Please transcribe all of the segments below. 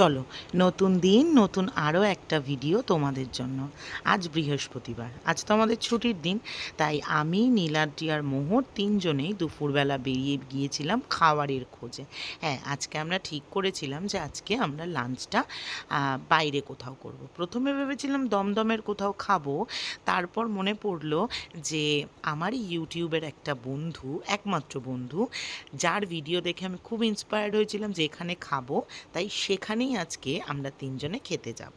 চলো, নতুন দিন, নতুন আরও একটা ভিডিও তোমাদের জন্য আজ বৃহস্পতিবার, আজ তো আমাদের ছুটির দিন, তাই আমি, নীলাদ্রি আর মোহর তিনজনেই দুপুরবেলা বেরিয়ে গিয়েছিলাম খাবারের খোঁজে হ্যাঁ আজকে আমরা ঠিক করেছিলাম যে আজকে আমরা লাঞ্চটা বাইরে কোথাও করব। প্রথমে ভেবেছিলাম দমদমের কোথাও খাব, তারপর মনে পড়ল যে আমার ইউটিউবের একটা বন্ধু, একমাত্র বন্ধু, যার ভিডিও দেখে আমি খুব ইন্সপায়ার্ড হয়েছিলাম যে এখানে খাব, তাই সেখানেই আজকে আমরা তিনজনে খেতে যাব।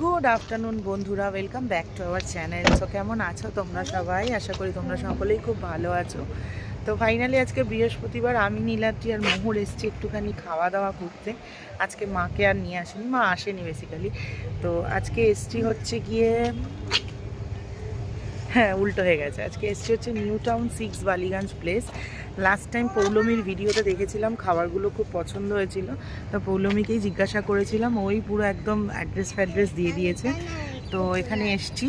গুড আফটারনুন বন্ধুরা welcome back to our channel তো কেমন আছো তোমরা সবাই? আশা করি তোমরা সকলেই খুব ভালো আছো। তো ফাইনালি আজকে বৃহস্পতিবার আমি, নীলাদ্রি আর মোহর এসছি একটুখানি খাওয়া দাওয়া করতে। আজকে মাকে আর নিয়ে আসেনি, মা আসেনি বেসিক্যালি তো, আজকে এসছি হচ্ছে গিয়ে হ্যাঁ উল্টো হয়ে গেছে। আজকে এসছি হচ্ছে New Town six Ballygunge Place last time পৌলমীর ভিডিওতে দেখেছিলাম, খাবারগুলো খুব পছন্দ হয়েছিল। তো পৌলমীকেই জিজ্ঞাসা করেছিলাম, ওই পুরো একদম অ্যাড্রেস ফ্যাড্রেস দিয়ে দিয়েছে। তো এখানে এসছি,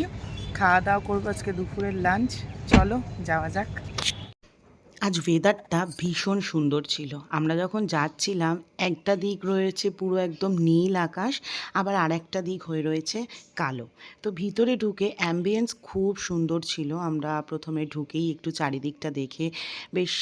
খাওয়া দাওয়া করব আজকে দুপুরের লাঞ্চ চলো, যাওয়া যাক। আজ ওয়েদারটা ভীষণ সুন্দর ছিল। আমরা যখন যাচ্ছিলাম একটা দিক রয়েছে পুরো একদম নীল আকাশ, আবার আরেকটা দিক হয়ে রয়েছে কালো। তো ভিতরে ঢুকে অ্যাম্বিয়েন্স খুব সুন্দর ছিল। আমরা প্রথমে ঢুকেই একটু চারিদিকটা দেখে বেশ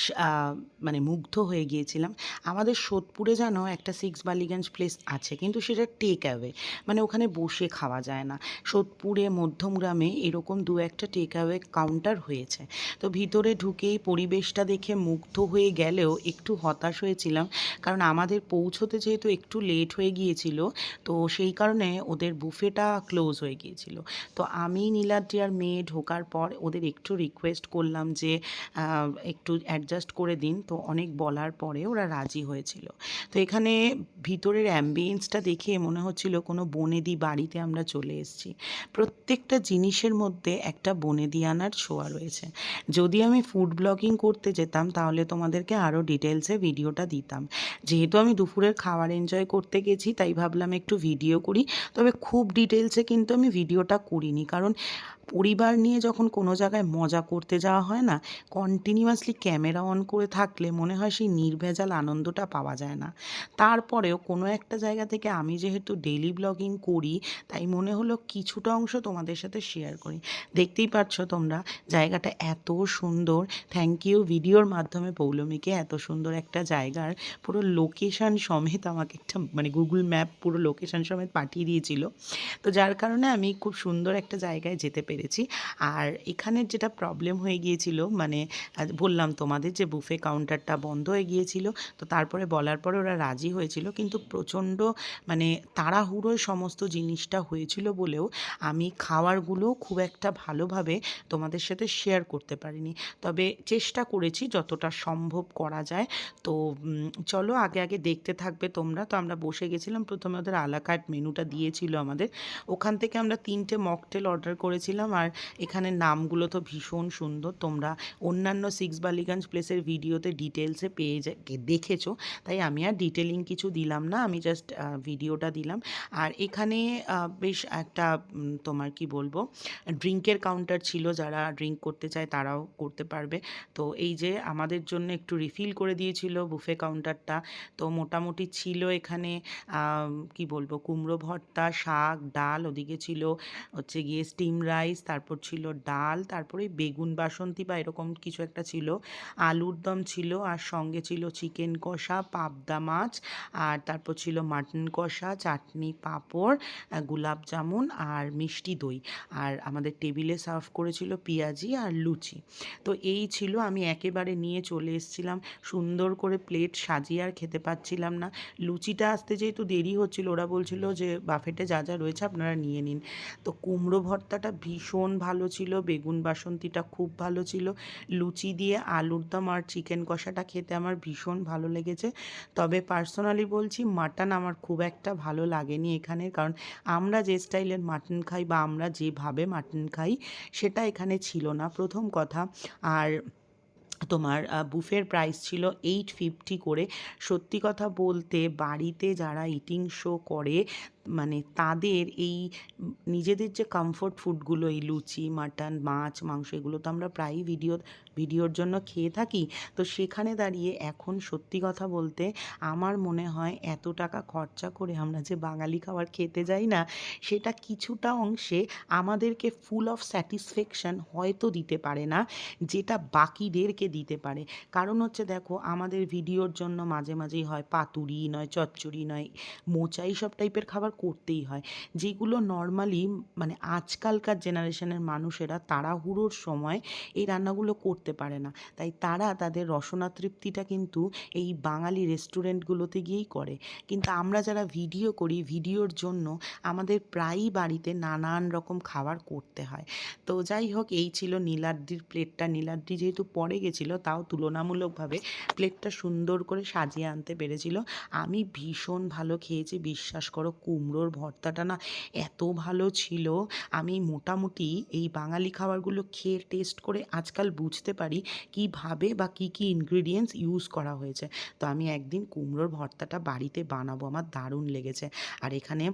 মানে মুগ্ধ হয়ে গিয়েছিলাম। আমাদের সোদপুরে যেন একটা সিক্স বালিগঞ্জ প্লেস আছে, কিন্তু সেটা টেক অ্যাওয়ে মানে ওখানে বসে খাওয়া যায় না। সোদপুরে মধ্যমগ্রামে এরকম দু একটা টেক অ্যাওয়ে কাউন্টার হয়েছে। তো ভিতরে ঢুকেই পরিবেশটা দেখে মুগ্ধ হয়ে গেলেও একটু হতাশ হয়েছিলাম। কারণ আমাদের পৌঁছোতে যেহেতু একটু লেট হয়ে গিয়েছিল, তো সেই কারণে ওদের বুফেটা ক্লোজ হয়ে গিয়েছিল। তো আমি, নীলাদ্রি আর মেয়ে ঢোকার পর ওদের একটু রিকোয়েস্ট করলাম যে একটু অ্যাডজাস্ট করে দিন। তো অনেক বলার পরে ওরা রাজি হয়েছিল। তো এখানে ভিতরের অ্যাম্বিয়েন্সটা দেখে মনে হচ্ছিল কোনো বনেদি বাড়িতে আমরা চলে এসেছি। প্রত্যেকটা জিনিসের মধ্যে একটা বনেদিয়ানার ছোঁয়া রয়েছে। যদি আমি ফুড ব্লগিং করতে যেতাম, তাহলে তোমাদেরকে আরও ডিটেলসে ভিডিওটা দিতাম। যেহেতু আমি দুপুরের খাবার এনজয় করতে গেছি, তাই ভাবলাম একটু ভিডিও করি। তবে খুব ডিটেলসে কিন্তু আমি ভিডিওটা করিনি। কারণ পরিবার নিয়ে যখন কোনো জায়গায় মজা করতে যাওয়া হয় না কন্টিনিউয়াসলি ক্যামেরা অন করে থাকলে মনে হয় সেই নির্ভেজাল আনন্দটা পাওয়া যায় না। তারপরেও কোনো একটা জায়গা থেকে আমি যেহেতু ডেলি ব্লগিং করি, তাই মনে হলো কিছুটা অংশ তোমাদের সাথে শেয়ার করি। দেখতেই পাচ্ছ তোমরা, জায়গাটা এত সুন্দর। থ্যাংক ইউ ভিডিওর মাধ্যমে পৌলমীকে এত সুন্দর একটা জায়গার পুরো লোকেশান সমেত আমাকে একটা মানে গুগল ম্যাপ পুরো লোকেশান সমেত পাঠিয়ে দিয়েছিল। তো যার কারণে আমি খুব সুন্দর একটা জায়গায় যেতে পেরেছি। আর এখানের যেটা প্রবলেম হয়ে গিয়েছিল মানে বললাম তোমাদের যে বুফে কাউন্টারটা বন্ধ হয়ে গিয়েছিল, তো তারপরে বলার পরে ওরা রাজি হয়েছিল। কিন্তু প্রচণ্ড মানে তাড়াহুড়োয় সমস্ত জিনিসটা হয়েছিল বলেও আমি খাওয়ারগুলো খুব একটা ভালোভাবে তোমাদের সাথে শেয়ার করতে পারিনি। তবে চেষ্টা করেছি যতটা সম্ভব করা যায়। তো চলো আগে আগে দেখতে থাকবে তোমরা। তো আমরা বসে গেছিলাম, প্রথমে ওদের আলাকাট মেনুটা দিয়েছিল আমাদের। ওখান থেকে আমরা তিনটে মকটেল অর্ডার করেছিলাম আর এখানে নামগুলো তো ভীষণ সুন্দর। তোমরা অন্যান্য সিক্স বালিগঞ্জ প্লেসের ভিডিওতে ডিটেলসে পেয়ে যা- দেখেছ। তাই আমি আর ডিটেলিং কিছু দিলাম না, আমি জাস্ট ভিডিওটা দিলাম। আর এখানে বেশ একটা তোমার কি বলব, ড্রিঙ্কের কাউন্টার ছিল, যারা ড্রিঙ্ক করতে চায় তারাও করতে পারবে। তো এই যে আমাদের জন্য একটু রিফিল করে দিয়েছিল বুফে কাউন্টারটা তো মোটামুটি ছিল এখানে কি বলব, কুমড়ো ভর্তা, শাক, ডাল, ওদিকে ছিল হচ্ছে গিয়ে স্টিম রাইস তারপর ছিল ডাল, তারপরে বেগুন বাসন্তী বা এরকম কিছু একটা ছিল, আলুর দম ছিল, আর সঙ্গে ছিল চিকেন কষা, পাবদা মাছ, আর তারপর ছিল মাটন কষা, চাটনি, পাঁপড় গোলাপ জামুন, আর মিষ্টি দই, আর আমাদের টেবিলে সার্ভ করেছিল পেঁয়াজি আর লুচি। তো এই ছিল, আমি একেবারে নিয়ে চলে এসেছিলাম, সুন্দর করে প্লেট সাজিয়ে আর খেতে পাচ্ছিলাম না। লুচিটা আসতে যেহেতু দেরি হচ্ছিল, ওরা বলছিল যে, বাফেটে যা যা রয়েছে আপনারা নিয়ে নিন। তো কুমড়ো ভর্তাটা ভীষণ ভালো ছিল, বেগুন বাসন্তীটা খুব ভালো ছিল। লুচি দিয়ে আলুর দম আর চিকেন কষাটা খেতে আমার ভীষণ ভালো লেগেছে। তবে পার্সোনালি বলছি, মাটন আমার খুব একটা ভালো লাগেনি এখানে, কারণ আমরা যে স্টাইলের মাটন খাই বা আমরা যেভাবে মাটন খাই, সেটা এখানে ছিল না, প্রথম কথা। আর তোমার বুফের প্রাইস ছিল এইট ফিফটি করে। সত্যি কথা বলতে বাড়িতে যারা ইটিং শো করে মানে তাদের এই নিজেদের যে কমফোর্ট ফুডগুলো এই লুচি মাটন মাছ, মাংস, এগুলো তো আমরা প্রায়ই ভিডিও ভিডিওর জন্য খেয়ে থাকি। তো সেখানে দাঁড়িয়ে এখন সত্যি কথা বলতে আমার মনে হয় এত টাকা খরচা করে আমরা যে বাঙালি খাবার খেতে যাই না, সেটা কিছুটা অংশে আমাদেরকে ফুল অফ স্যাটিসফ্যাকশন হয়তো দিতে পারে না, যেটা বাকিদেরকে দিতে পারে। কারণ হচ্ছে দেখো, আমাদের ভিডিওর জন্য মাঝে মাঝেই হয় পাতুরি, নয় চচ্চড়ি, নয় মোচা, এইসব টাইপের খাবার করতেই হয়। যেগুলো নর্মালি মানে আজকালকার জেনারেশনের মানুষেরা তাড়াহুড়োর সময় এই রান্নাগুলো করতে পারে না। তাই তারা তাদের রসনা তৃপ্তিটা কিন্তু এই বাঙালি রেস্টুরেন্টগুলোতে গিয়েই করে। কিন্তু আমরা যারা ভিডিও করি ভিডিওর জন্য আমাদের প্রায়ই বাড়িতে নানান রকম খাবার করতে হয়। তো যাই হোক, এই ছিল নীলাদ্রির প্লেটটা নীলাদ্রি যেহেতু পড়ে গেছিল, তাও তুলনামূলকভাবে প্লেটটা সুন্দর করে সাজিয়ে আনতে পেরেছিল। আমি ভীষণ ভালো খেয়েছি, বিশ্বাস করো কুমড়োর ভর্তাটা না এত ভালো ছিল। আমি মোটামুটি এই বাঙালি খাবারগুলো খেয়ে টেস্ট করে আজকাল বুঝতে পারি কীভাবে বা কি কি ইনগ্রিডিয়েন্টস ইউজ করা হয়েছে। তো আমি একদিন কুমড়োর ভর্তাটা বাড়িতে বানাবো, আমার দারুণ লেগেছে। আর এখানে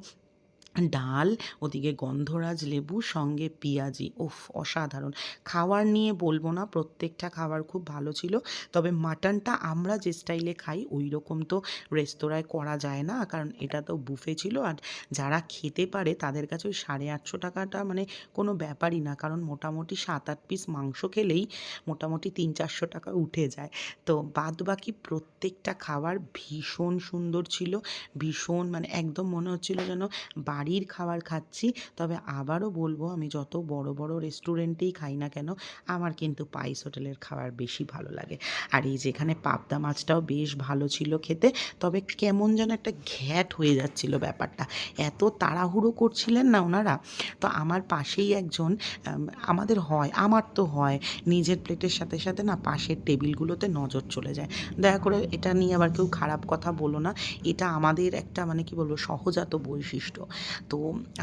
ডাল, ওদিকে গন্ধরাজ লেবু, সঙ্গে পেঁয়াজি। ওফ অসাধারণ। খাওয়ার নিয়ে বলব না, প্রত্যেকটা খাবার খুব ভালো ছিল, তবে মাটনটা আমরা যে স্টাইলে খাই ওই রকম তো রেস্তোরাঁয় করা যায় না, কারণ এটা তো বুফে ছিল, আর যারা খেতে পারে, তাদের কাছে ওই সাড়ে আটশো টাকাটা মানে কোনো ব্যাপারই না, কারণ মোটামুটি সাত আট পিস মাংস খেলেই মোটামুটি তিন চারশো টাকা উঠে যায়। তো বাদ বাকি প্রত্যেকটা খাবার ভীষণ সুন্দর ছিল, ভীষণ মানে একদম মনে হচ্ছিল যেন বাড়ির খাবার খাচ্ছি, তবে আবারও বলব আমি যত বড় বড় রেস্টুরেন্টেই খাই না কেন, আমার কিন্তু পাইস হোটেলের খাবার বেশি ভালো লাগে। আর এই যেখানে পাবদা মাছটাও বেশ ভালো ছিল খেতে, তবে কেমন যেন একটা ঘ্যাট হয়ে যাচ্ছিল ব্যাপারটা। এত তাড়াহুড়ো করছিলেন না ওনারা? তো আমার পাশেই একজন আমাদের হয়, আমার তো হয়, নিজের প্লেটের সাথে সাথে না পাশের টেবিলগুলোতে নজর চলে যায়। দয়া করে এটা নিয়ে আবার কেউ খারাপ কথা বলো না, এটা আমাদের একটা মানে কি বলব, সহজাত বৈশিষ্ট্য। তো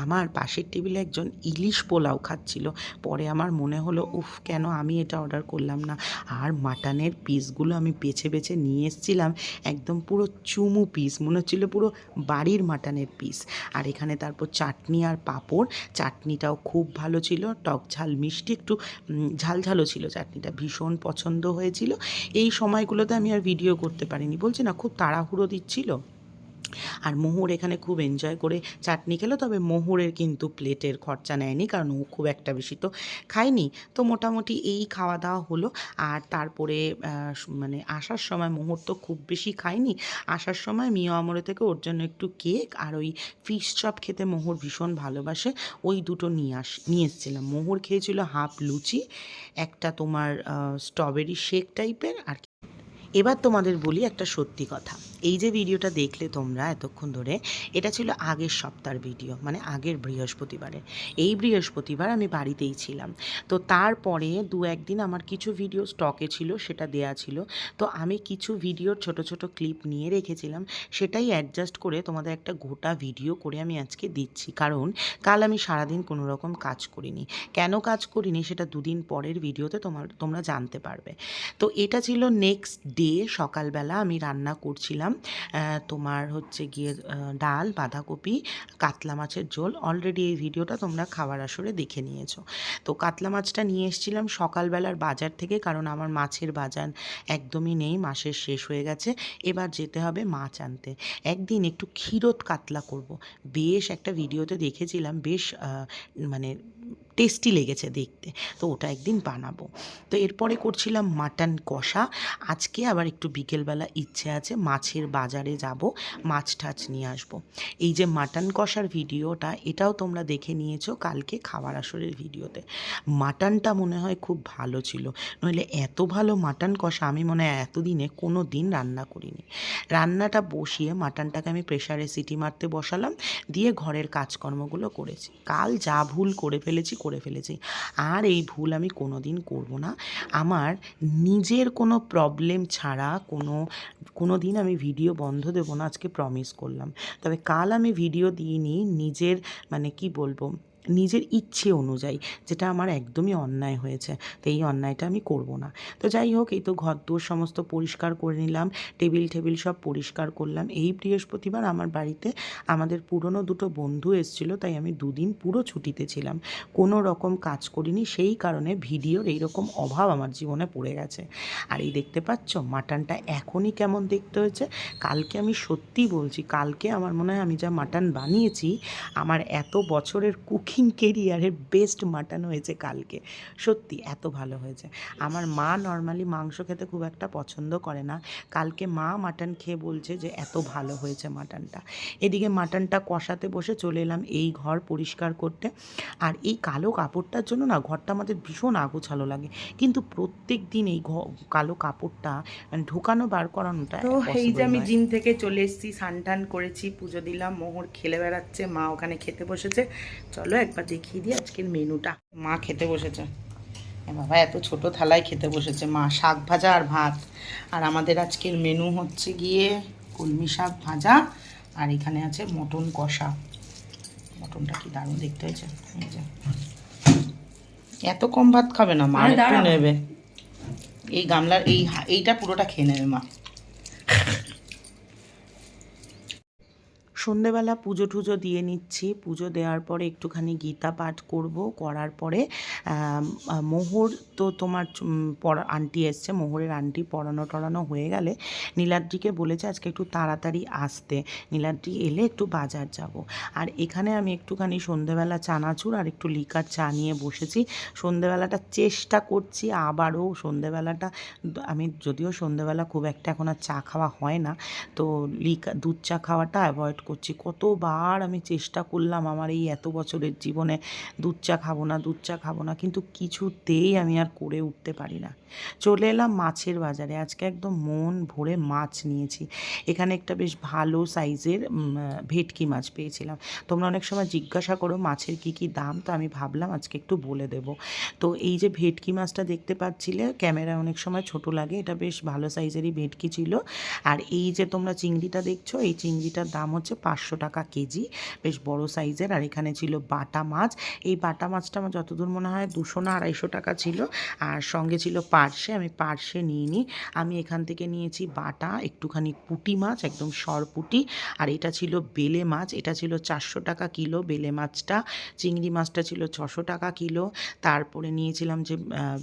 আমার পাশের টেবিলে একজন ইলিশ পোলাও খাচ্ছিল। পরে আমার মনে হলো, উফ, কেন আমি এটা অর্ডার করলাম না? আর মাটনের পিসগুলো আমি বেছে বেছে নিয়ে এসেছিলাম, একদম পুরো চুমু পিস মনে হচ্ছিল পুরো বাড়ির মাটনের পিস আর এখানে তারপর চাটনি আর পাঁপড়। চাটনিটাও খুব ভালো ছিল, টক ঝাল মিষ্টি একটু ঝালঝালও ছিল চাটনিটা, ভীষণ পছন্দ হয়েছিল। এই সময়গুলোতে আমি আর ভিডিও করতে পারিনি। বলছি না, খুব তাড়াহুড়ো দিচ্ছিল? আর মোহর এখানে খুব এনজয় করে চাটনি খেলো, তবে মোহরের কিন্তু প্লেটের খরচা নেয়নি, কারণ ও খুব একটা বেশি তো খায়নি। তো মোটামুটি এই খাওয়া দাওয়া হলো, আর তারপরে মানে আসার সময় মোহর তো খুব বেশি খায়নি। আসার সময় মিয়া আমরে থেকে ওর জন্য একটু কেক আর ওই ফিশ চপ খেতে মোহর ভীষণ ভালোবাসে, ওই দুটো নিয়ে আস, নিয়ে এসেছিলাম। মোহর খেয়েছিল হাফ লুচি, একটা তোমার স্ট্রবেরি শেক টাইপের আর এবার তোমাদের বলি একটা সত্যি কথা। এই যে ভিডিওটা দেখলে তোমরা এতক্ষণ ধরে, এটা ছিল আগের সপ্তাহের ভিডিও মানে আগের বৃহস্পতিবারে। এই বৃহস্পতিবার আমি বাড়িতেই ছিলাম। তো তারপরে দু একদিন আমার কিছু ভিডিও স্টকে ছিল, সেটা দেয়া ছিল। তো আমি কিছু ভিডিওর ছোট ছোট ক্লিপ নিয়ে রেখেছিলাম, সেটাই অ্যাডজাস্ট করে তোমাদের একটা গোটা ভিডিও করে আমি আজকে দিচ্ছি। কারণ কাল আমি সারাদিন কোনো রকম কাজ করিনি। কেন কাজ করিনি সেটা দুদিন পরের ভিডিওতে তোমার, তোমরা জানতে পারবে। তো এটা ছিল নেক্সট ডে সকালবেলা আমি রান্না করছিলাম। তোমার হচ্ছে গিয়ে ডাল, বাঁধাকপি, কাতলা মাছের ঝোল অলরেডি এই ভিডিওটা তোমরা খাবার আসরে দেখে নিয়েছো। তো কাতলা মাছটা নিয়ে এসেছিলাম সকালবেলার বাজার থেকে, কারণ আমার মাছের বাজার একদমই নেই, মাসের শেষ হয়ে গেছে। এবার যেতে হবে মাছ আনতে। একদিন একটু ক্ষীরত কাতলা করব। বেশ একটা ভিডিওতে দেখেছিলাম, বেশ মানে টেস্টি লেগেছে দেখতে। তো ওটা একদিন বানাবো। তো এরপরে করছিলাম মাটন কষা। আজকে আবার একটু বিকেলবেলা ইচ্ছে আছে, মাছের বাজারে যাব, মাছ টাছ নিয়ে আসব। এই যে মাটন কষার ভিডিওটা, এটাও তোমরা দেখে নিয়েছো কালকে খাবার আসরের ভিডিওতে। মাটনটা মনে হয় খুব ভালো ছিল। নইলে এত ভালো মাটন কষা আমি মনে হয় এতদিনে কোনো দিন রান্না করিনি। রান্নাটা বসিয়ে মাটনটাকে আমি প্রেশারে সিটি মারতে বসালাম, দিয়ে ঘরের কাজকর্মগুলো করেছি। কাল যা ভুল করে ফেলেছি করে ফেলেছি। আর এই ভুল আমি কোনো দিন করব না। আমার নিজের কোনো প্রবলেম ছাড়া কোনো কোনো দিন আমি ভিডিও বন্ধ দেবো না, আজকে প্রমিস করলাম। তবে কাল আমি ভিডিও দিইনি, নিজের মানে কি বলব? নিজের ইচ্ছে অনুযায়ী, যেটা আমার একদমই অন্যায় হয়েছে, তো এই অন্যায়টা আমি করব না। তো যাই হোক, এই তো ঘর দোর সমস্ত পরিষ্কার করে নিলাম, টেবিল টেবিল সব পরিষ্কার করলাম। এই বৃহস্পতিবার আমার বাড়িতে আমাদের পুরনো দুটো বন্ধু এসেছিল, তাই আমি দুদিন পুরো ছুটিতে ছিলাম। কোনো রকম কাজ করিনি, সেই কারণে ভিডিওর এইরকম অভাব আমার জীবনে পড়ে গেছে। আর এই দেখতে পাচ্ছ, মাটনটা এখনই কেমন দেখতে হয়েছে? কালকে আমি সত্যি বলছি, কালকে আমার মনে হয় আমি যা মাটন বানিয়েছি, আমার এত বছরের কুকিং কেরিয়ারের বেস্ট মাটন হয়েছে কালকে। সত্যি এত ভালো হয়েছে। আমার মা নর্মালি মাংস খেতে খুব একটা পছন্দ করে না। কালকে মা মাটন খেয়ে বলছে যে এত ভালো হয়েছে মাটনটা এদিকে মাটনটা কষাতে বসে চলে এলাম এই ঘর পরিষ্কার করতে। আর এই কালো কাপড়টার জন্য না ঘরটা আমাদের ভীষণ আগোছালো লাগে। কিন্তু প্রত্যেক দিন এই ঘ- কালো কাপড়টা ঢোকানো বার করানোটা তো এই যে আমি জিম থেকে চলে এসেছি সানটান করেছি পুজো দিলাম মোহর খেলে বেড়াচ্ছে মা ওখানে খেতে বসেছে। চলো একবার দেখিয়ে দিই আজকের মেনুটা। মা খেতে বসেছে। এ বাবা এত ছোট থালায় খেতে বসেছে মা শাক ভাজা আর ভাত। আর আমাদের আজকের মেনু হচ্ছে গিয়ে কলমি শাক ভাজা আর এখানে আছে মটন কষা। মটনটা কি দারুণ দেখতে হয়েছে? এত কম ভাত খাবে না মা একটু নেবে। এই গামলার এই এইটা পুরোটা খেয়ে নেবে মা। সন্ধেবেলা পুজো টুজো দিয়ে নিচ্ছি। পুজো দেওয়ার পরে একটুখানি গীতা পাঠ করব করার পরে মোহর তো তোমার পড়া, আন্টি এসছে, মোহরের আন্টি পড়ানো টড়ানো হয়ে গেলে নীলাদ্রিকে বলেছে আজকে একটু তাড়াতাড়ি আসতে। নীলাদ্রি এলে একটু বাজার যাব। আর এখানে আমি একটুখানি সন্ধেবেলা চানাচুর আর একটু লিকার চা নিয়ে বসেছি। সন্ধেবেলাটা চেষ্টা করছি আবারও। সন্ধেবেলাটা আমি যদিও সন্ধেবেলা খুব একটা এখন আর চা খাওয়া হয় না, তো লিকা, দুধ চা খাওয়াটা অ্যাভয়েড করছি। কতবার আমি চেষ্টা করলাম আমার এই এত বছরের জীবনে দুধ চা খাব না, দুধ চা খাব না। কিন্তু কিছুতেই আমি আর করে উঠতে পারি না। চলে এলাম মাছের বাজারে। আজকে একদম মন ভরে মাছ নিয়েছি। এখানে একটা বেশ ভালো সাইজের ভেটকি মাছ পেয়েছিলাম। তোমরা অনেক সময় জিজ্ঞাসা করো মাছের কি কি দাম, তো আমি ভাবলাম আজকে একটু বলে দেব। তো এই যে ভেটকি মাছটা দেখতে পাচ্ছিলে ক্যামেরা অনেক সময় ছোট লাগে, এটা বেশ ভালো সাইজেরই ভেটকি ছিল। আর এই যে তোমরা চিংড়িটা দেখছ, এই চিংড়িটার দাম হচ্ছে পাঁচশো টাকা কেজি, বেশ বড় সাইজের। আর এখানে ছিল বাটা মাছ। এই বাটা মাছটা আমার যতদূর মনে হয় দুশো না আড়াইশো টাকা ছিল। আর সঙ্গে ছিল পার্শে, আমি পার্শে নিয়ে নিই। আমি এখান থেকে নিয়েছি বাটা, একটুখানি পুঁটি মাছ, একদম সরপুটি আর এটা ছিল বেলে মাছ, এটা ছিল চারশো টাকা কিলো বেলে মাছটা। চিংড়ি মাছটা ছিল ছশো টাকা কিলো। তারপরে নিয়েছিলাম যে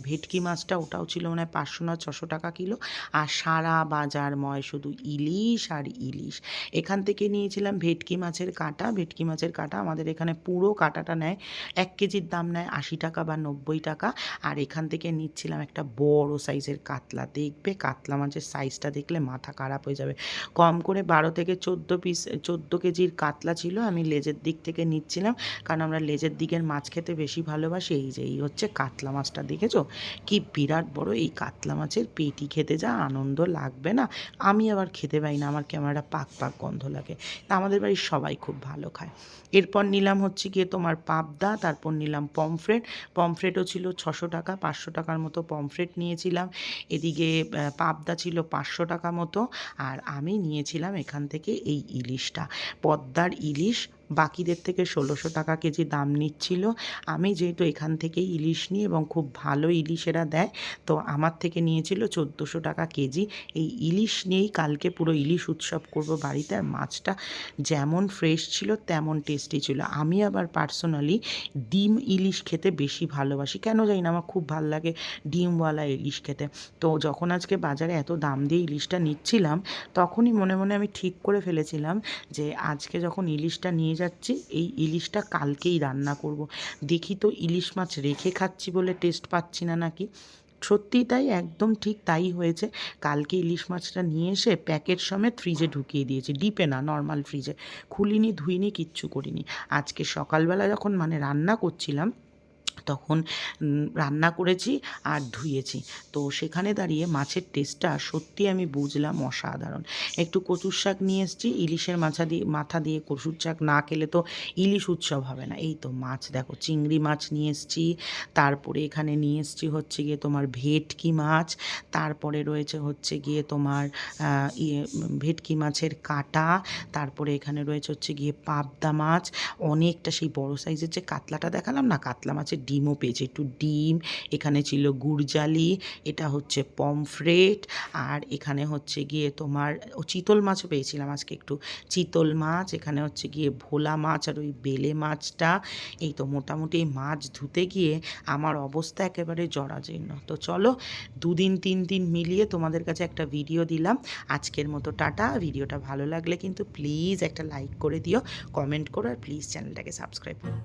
ভেটকি মাছটা, ওটাও ছিল মানে পাঁচশো না ছশো টাকা কিলো। আর সারা বাজারময় শুধু ইলিশ আর ইলিশ। এখান থেকে নিয়েছিলাম ভেটকি মাছের কাটা। ভেটকি মাছের কাটা আমাদের এখানে পুরো কাটাটা নেয়। এক কেজির দাম নেয় আশি টাকা বা নব্বই টাকা। আর এখান থেকে নিচ্ছিলাম একটা বড় সাইজের কাতলা। দেখবে কাতলা মাছের সাইজটা দেখলে মাথা খারাপ হয়ে যাবে। কম করে বারো থেকে চোদ্দ পিস চোদ্দ কেজির কাতলা ছিল। আমি লেজের দিক থেকে নিচ্ছিলাম। কারণ আমরা লেজের দিকের মাছ খেতে বেশি ভালোবাসি। এই যে, এই হচ্ছে কাতলা মাছটা, দেখেছ? কি বিরাট বড় এই কাতলা মাছের পেটি খেতে যা আনন্দ লাগবে না। আমি আবার খেতে পাই না। আমার ক্যামেরা পাক পাক গন্ধ লাগে। তা আমাদের বাড়ির সবাই খুব ভালো খায়। এরপর নিলাম হচ্ছে গিয়ে তোমার পাবদা, তারপর নিলাম পমফ্রেট পমফ্রেটও ছিল ছশো টাকা, পাঁচশো টাকার মতো পমফ্রেট নিয়েছিলাম। এদিকে পাবদা ছিল পাঁচশো টাকা মতো, আর আমি নিয়েছিলাম এখান থেকে এই ইলিশটা। পদ্মার ইলিশ বাকিদের থেকে ষোলোশো টাকা কেজি দাম নিচ্ছিল। আমি যেহেতু এখান থেকেই ইলিশ নিই এবং খুব ভালো ইলিশেরা দেয়, তো আমার থেকে নিয়েছিল চোদ্দোশো টাকা কেজি। এই ইলিশ নিয়েই কালকে পুরো ইলিশ উৎসব করব বাড়িতে। আর মাছটা যেমন ফ্রেশ ছিল, তেমন টেস্টি ছিল। আমি আবার পার্সোনালি ডিম ইলিশ খেতে বেশি ভালোবাসি। কেন জানি না, আমার খুব ভালো লাগে ডিমওয়ালা ইলিশ খেতে। তো যখন আজকে বাজারে এত দাম দিয়ে ইলিশটা নিচ্ছিলাম, তখনই মনে মনে আমি ঠিক করে ফেলেছিলাম যে, আজকে যখন ইলিশটা নিয়ে যাচ্ছি, এই ইলিশটা কালকেই রান্না করব। দেখি তো ইলিশ মাছ রেখে খাচ্ছি বলে টেস্ট পাচ্ছি না নাকি। সত্যি তাই, একদম ঠিক তাই হয়েছে। কালকে ইলিশ মাছটা নিয়ে এসে প্যাকেট সমেত ফ্রিজে ঢুকিয়ে দিয়েছি। ডিপে না নর্মাল ফ্রিজে খুলিনি, ধুইনি, কিচ্ছু করিনি। আজকে সকালবেলা যখন মানে রান্না করছিলাম তখন রান্না করেছি আর ধুয়েছি। তো সেখানে দাঁড়িয়ে মাছের টেস্টটা সত্যি আমি বুঝলাম অসাধারণ। একটু কচুর শাক নিয়ে এসেছি, ইলিশের মাথা দিয়ে মাথা দিয়ে কচুর শাক না খেলে তো ইলিশ উৎসব হবে না। এই তো মাছ, দেখো চিংড়ি মাছ নিয়ে এসেছি, তারপরে এখানে নিয়ে এসেছি হচ্ছে গিয়ে তোমার ভেটকি মাছ, তারপরে রয়েছে হচ্ছে গিয়ে তোমার ইয়ে ভেটকি মাছের কাটা, তারপরে এখানে রয়েছে হচ্ছে গিয়ে পাবদা মাছ। অনেকটা সেই বড় সাইজের যে কাতলাটা দেখালাম না, কাতলা মাছের ডিমও পেয়েছে। একটু ডিম, এখানে ছিল গুড়জালি, এটা হচ্ছে পমফ্রেট, আর এখানে হচ্ছে গিয়ে তোমার, ও চিতল মাছও পেয়েছিলাম আজকে একটু। চিতল মাছ, এখানে হচ্ছে গিয়ে ভোলা মাছ আর ওই বেলে মাছটা। এই তো মোটামুটি মাছ ধুতে গিয়ে আমার অবস্থা একেবারে জরাজীর্ণ। তো চলো, দুদিন, তিন দিন মিলিয়ে তোমাদের কাছে একটা ভিডিও দিলাম। আজকের মতো টাটা। ভিডিওটা ভালো লাগলে কিন্তু প্লিজ একটা লাইক করে দিও, কমেন্ট করো আর প্লিজ চ্যানেলটাকে সাবস্ক্রাইব করো।